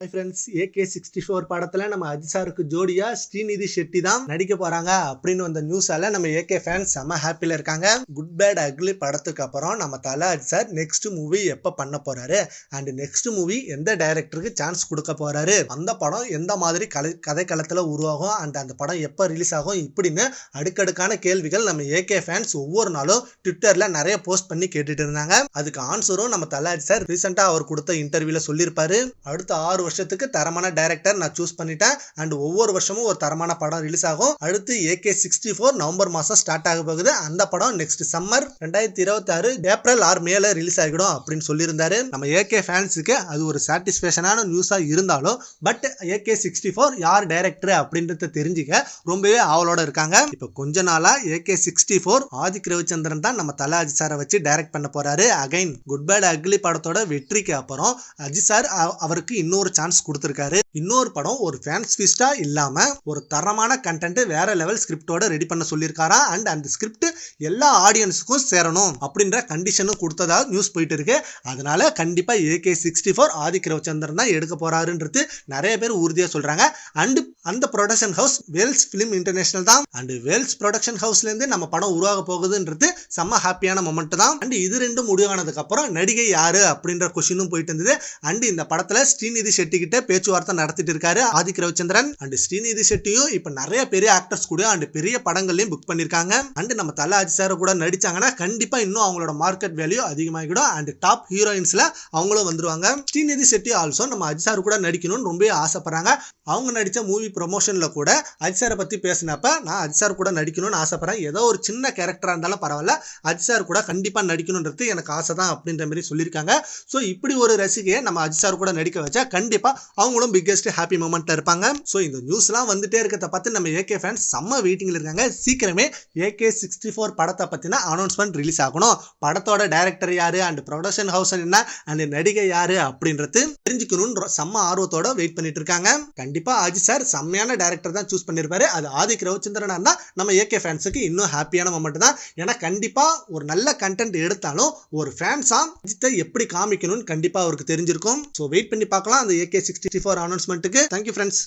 Hi friends AK sixty four படத்தில் நம்ம அஜிசாருக்கு ஜோடியா ஸ்ரீநிதி ஷெட்டி தான் நடிக்க போறாங்க அப்படின்னு வந்த நியூஸால நம்ம ஏகே ஃபேன்ஸ் செம்ம ஹாப்பியில் இருக்காங்க. குட் பேட் அக்லி படத்துக்கு அப்புறம் நம்ம தலை அஜிசார் நெக்ஸ்ட் மூவி எப்போ பண்ண போறாரு? அண்ட் நெக்ஸ்ட் மூவி எந்த டைரக்டருக்கு சான்ஸ் கொடுக்க போறாரு? அந்த படம் எந்த மாதிரி கலை கதைக்களத்தில் உருவாகும்? அண்ட் அந்த படம் எப்போ ரிலீஸ் ஆகும்? இப்படின்னு அடுக்கடுக்கான கேள்விகள் நம்ம ஏகே ஃபேன்ஸ் ஒவ்வொரு நாளும் ட்விட்டரில் நிறைய போஸ்ட் பண்ணி கேட்டுட்டு இருந்தாங்க. அதுக்கு ஆன்சரும் நம்ம தலாஜி சார் ரீசெண்டாக அவர் கொடுத்த இன்டர்வியூவில் சொல்லியிருப்பாரு. அடுத்த ஆறு வருஷத்துக்கு தரமான டைரக்டர் நான் சூஸ் பண்ணிட்டேன். அண்ட் ஒவ்வொரு வருஷமும் ஒரு தரமான படம் ரிலீஸ் ஆகும். அடுத்து ஏகே சிக்ஸ்டி ஃபோர் நவம்பர் மாதம் ஸ்டார்ட் ஆக போகுது. அந்த படம் நெக்ஸ்ட் சம்மர் ரெண்டாயிரத்தி இருபத்தி ஆறு ஏப்ரல் ஆறு மேல ரிலீஸ் ஆகிடும் அப்படின்னு சொல்லியிருந்தாரு. நம்ம ஏகே ஃபேன்ஸுக்கு அது ஒரு சாட்டிஸ்ஃபேக்ஷனான நியூஸாக இருந்தாலும் பட் ஏகே சிக்ஸ்டி ஃபோர் யார் டைரக்டர் அப்படின்றத தெரிஞ்சுக்க ரொம்பவே ஆவலோட இருக்காங்க. இப்போ கொஞ்ச நாளா AK sixty four Adhik Ravichandran தான் நம்ம தலை அஜித் சாரை வச்சு டைரக்ட் பண்ண போறாரு. அகைன் குட் பேட் அக்லி படத்தோட வெற்றிக்கு அப்புறம் அஜித் சார் அவருக்கு இன்னொரு சான்ஸ் கொடுத்துருக்காரு. இன்னொரு படம் ஒரு ஃபேன்ஸ் ஃபீஸ்டா இல்லாம ஒரு தரமான கண்டென்ட் வேற லெவல் ஸ்கிரிப்டோட ரெடி பண்ண சொல்லியிருக்காரா? அண்ட் அந்த ஸ்கிரிப்ட் எல்லா ஆடியன்ஸுக்கும் சேரணும் அப்படின்ற கண்டிஷனும் கொடுத்ததா நியூஸ் போயிட்டு இருக்கு. அதனால கண்டிப்பா AK sixty four Adhik Ravichandran தான் எடுக்க போறாருன்றது நிறைய பேர் உறுதியா சொல்றாங்க. அண்ட் அந்த production house Vels film international தான். அண்ட் வேல்ஸ் ப்ரொடக்ஷன் ஹவுஸ்ல இருந்து நம்ம படம் உருவாக போகுதுன்றது செம்ம ஹாப்பியான மொமெண்ட் தான். அண்ட் இது ரெண்டும் முடிவானதுக்கு அப்புறம் நடிகை யாரு அப்படின்ற கொஸ்டினும் போயிட்டு இருந்தது. அண்ட் இந்த படத்துல ஸ்ரீநிதி ஷெட்டி கிட்ட பேச்சுவார்த்தை நடத்திட்டு இருக்காரு ஆதிக் ரவிச்சந்திரன். அண்ட் ஸ்ரீநிதி ஷெட்டியும் இப்ப நிறைய பெரிய ஆக்டர்ஸ் கூட அண்ட் பெரிய படங்கள்லயும் புக் பண்ணிருக்காங்க. அண்ட் நம்ம தல அஜி சார் கூட நடிச்சாங்கன்னா கண்டிப்பா இன்னும் அவங்களோட மார்க்கெட் வேல்யூ அதிகமாகிடும். அண்ட் டாப் ஹீரோயின்ஸ்ல அவங்களும் வந்துருவாங்க. ஸ்ரீநிதி ஷெட்டி ஆல்சோ நம்ம அஜி சார் கூட நடிக்கணும்னு ரொம்ப ஆசைப்படுறாங்க. அவங்க நடிச்ச மூவி ப்ரொமோஷன்ல கூட அஜி சாரை பத்தி பேசினப்ப நான் அஜி சார் கூட நடிக்கணும்னு ஆசைப்படுறேன். ஏதோ ஒரு சின்ன கேரக்டரா இருந்தாலும் பரவாயில்ல. அஜி சார் கூட கண்டிப்பா நடிக்கணுன்றது எனக்கு ஆசை தான் அப்படின்ற மாதிரி சொல்லியிருக்காங்க. ஸோ இப்படி ஒரு ரசிகையை நம்ம அஜி சார் கூட நடிக்க வச்சா கண்டிப்பா அவங்களும் பிக்கெஸ்ட் ஹாப்பி மூமெண்ட்ல இருப்பாங்க. ஸோ இந்த நியூஸ்லாம் வந்துட்டே இருக்கிறத பார்த்து நம்ம ஏகே ஃபேன்ஸ் செம்ம வெயிட்டிங்ல இருக்காங்க. சீக்கிரமே ஏகே சிக்ஸ்டி ஃபோர் படத்தை பத்தினா அனௌன்ஸ்மெண்ட் ரிலீஸ் ஆகணும். படத்தோட டைரக்டர் யாரு? அண்ட் ப்ரொடக்ஷன் ஹவுஸ் என்ன? அண்ட் நடிகை யாரு? அப்படின்றது தெரிஞ்சுக்கணும்னு செம்ம ஆர்வத்தோட வெயிட் பண்ணிட்டு இருக்காங்க. கண்டிப்பா ஆஜி சார் செம்மையான டேரக்டர் தான் சூஸ் பண்ணிருப்பாரு. அது ஆதிக் ரவிச்சந்திரனா இருந்தா நம்ம ஏகே ஃபேன்ஸுக்கு இன்னும் ஹாப்பியான மொமெண்ட் தான். ஏன்னா கண்டிப்பா ஒரு நல்ல கண்டென்ட் எடுத்தாலும் ஒரு ஃபேன்ஸா அஜித்தை எப்படி காமிக்கணும்னு கண்டிப்பா அவருக்கு தெரிஞ்சிருக்கும். ஸோ வெயிட் பண்ணி பார்க்கலாம். அந்த ஏகே சிக்ஸ்டி ஃபோர் அனௌன்ஸ்மெண்ட்டுக்கு தேங்க்யூ ஃப்ரெண்ட்ஸ்